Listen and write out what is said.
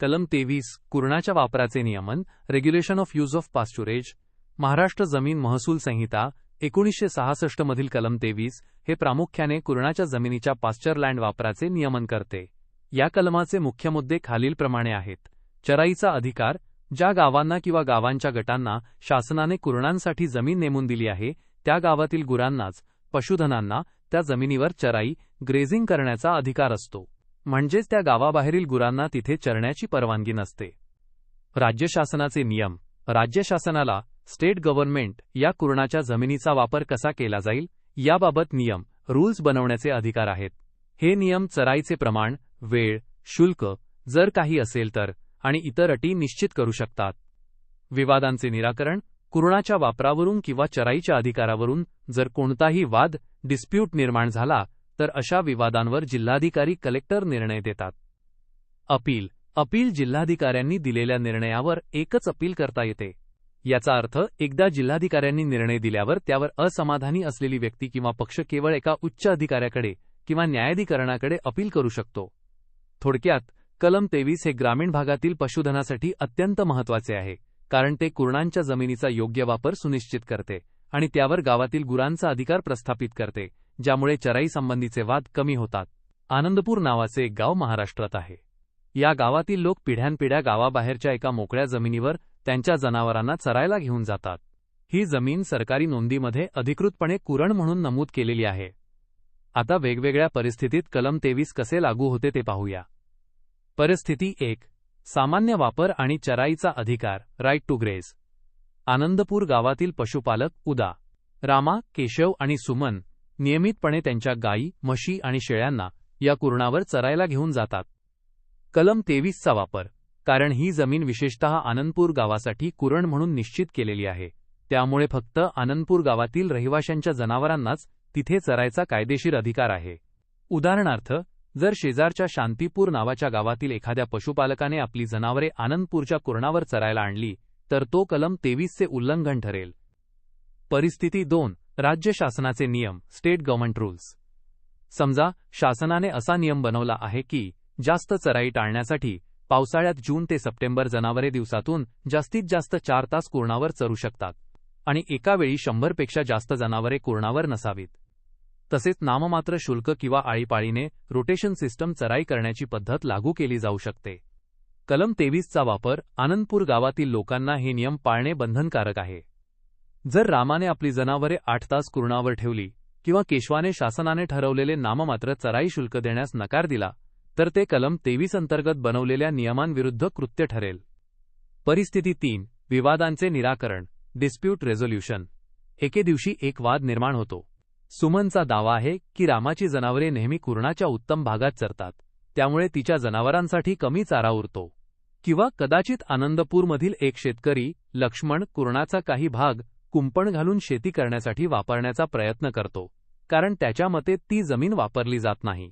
कलम तेवीस कुरणाच्या वापराचे नियमन regulation of use of pasturage Maharashtra जमीन महसूल संहिता एकोणीसशे सहासष्ट मधील कलम तेवीस हे प्रामुख्याने कुरणाच्या जमिनीच्या पास्चरलँड वापराचे नियमन करते. या कलमाचे मुख्य मुद्दे खालीलप्रमाणे आहेत. चराईचा अधिकार ज्या गावांना किंवा गावांच्या गटांना शासनाने कुरणांसाठी जमीन नेमून दिली आहे त्या गावातील गुरांनाच पशुधनांना त्या जमिनीवर चराई ग्रेझिंग करण्याचा अधिकार असतो. म्हणजेच त्या गावाबाहेरील गुरांना तिथे चरण्याची परवानगी नसते. राज्य शासनाचे नियम. राज्य शासनाला स्टेट गव्हर्नमेंट या कुरणाच्या जमिनीचा वापर कसा केला जाईल याबाबत नियम रूल्स बनवण्याचे अधिकार आहेत. हे नियम चराईचे प्रमाण वेळ शुल्क जर काही असेल तर आणि इतर अटी निश्चित करू शकतात. विवादांचे निराकरण कुरणाच्या वापरावरून किंवा चराईच्या अधिकारावरून जर कोणताही वाद डिस्प्यूट निर्माण झाला तर अशा विवादांवर जिल्हाधिकारी कलेक्टर निर्णय देतात. अपील. अपील जिल्हाधिकाऱ्यांनी दिलेल्या निर्णयावर एकच अपील करता येते. याचा अर्थ एकदा जिल्हाधिकाऱ्यांनी निर्णय दिल्यावर त्यावर असमाधानी असलेली व्यक्ती किंवा पक्ष केवळ एका उच्च अधिकाऱ्याकडे किंवा न्यायाधिकरणाकडे अपील करू शकतो. थोडक्यात कलम तेवीस हे ग्रामीण भागातील पशुधनासाठी अत्यंत महत्त्वाचे आहे कारण ते कुरणांच्या जमिनीचा योग्य वापर सुनिश्चित करते. आणि त्यावर गावातील गुरांचा अधिकार प्रस्थापित करते ज्यामुळे चराई संबंधीचे वाद कमी होतात. आनंदपूर नावाचे एक गाव महाराष्ट्रात आहे. या गावातील लोक पिढ्यानपिढ्या गावाबाहेरच्या एका मोकळ्या जमिनीवर त्यांच्या जनावरांना चरायला घेऊन जातात. ही जमीन सरकारी नोंदीमध्ये अधिकृतपणे कुरण म्हणून नमूद केलेली आहे. आता वेगवेगळ्या परिस्थितीत कलम तेवीस कसे लागू होते ते पाहूया. परिस्थिती एक. सामान्य वापर आणि चराईचा अधिकार. राईट टू ग्रेज आनंदपूर गावातील पशुपालक उदा. रामा केशव आणि सुमन नियमितपणे त्यांच्या गायी म्हशी आणि शेळ्यांना या कुरणावर चरायला घेऊन जातात. कलम तेवीसचा वापर कारण ही जमीन विशेषतः आनंदपूर गावासाठी कुरण म्हणून निश्चित केलेली आहे. त्यामुळे फक्त आनंदपूर गावातील रहिवाशांच्या जनावरांनाच तिथे चरायचा कायदेशीर अधिकार आहे. उदाहरणार्थ जर शेजारच्या शांतीपूर नावाच्या गावातील एखाद्या पशुपालकाने आपली जनावरे आनंदपूरच्या कुरणावर चरायला आणली तर तो कलम तेवीसचे उल्लंघन ठरेल. परिस्थिती दोन राज्य शासनाचे नियम स्टेट गव्हर्नमेंट रूल्स. समजा शासनाने असा नियम बनवला आहे की जास्त चराई टाळण्यासाठी पावसाळ्यात जून ते सप्टेंबर जनावरे दिवसातून जास्तीत जास्त चार तास कुरणावर चरू शकतात आणि एका वेळी शंभरपेक्षा जास्त जनावरे कुरणावर नसावीत. तसेच नाममात्र शुल्क किंवा आळीपाळीने रोटेशन सिस्टम चराई करण्याची पद्धत लागू केली जाऊ शकते. कलम तेवीसचा वापर आनंदपूर गावातील लोकांना हे नियम पाळणे बंधनकारक आहे. जर रामाने आपली जनावरे आठ तास कुरणावर ठेवली किंवा केशवाने शासनाने ठरवलेले नाममात्र चराई शुल्क देण्यास नकार दिला तर ते कलम तेवीस अंतर्गत बनवलेल्या नियमांविरुद्ध कृत्य ठरेल. परिस्थिती तीन विवादांचे निराकरण डिस्प्यूट रेझोल्युशन एके दिवशी एक वाद निर्माण होतो. सुमनचा दावा आहे की रामाची जनावरे नेहमी कुरणाच्या उत्तम भागात चरतात त्यामुळे तिच्या जनावरांसाठी कमी चारा उरतो. किंवा कदाचित आनंदपूरमधील एक शेतकरी लक्ष्मण कुरणाचा काही भाग कुंपण घालून शेती करण्यासाठी वापरण्याचा प्रयत्न करतो कारण त्याच्या मते ती जमीन वापरली जात नाही.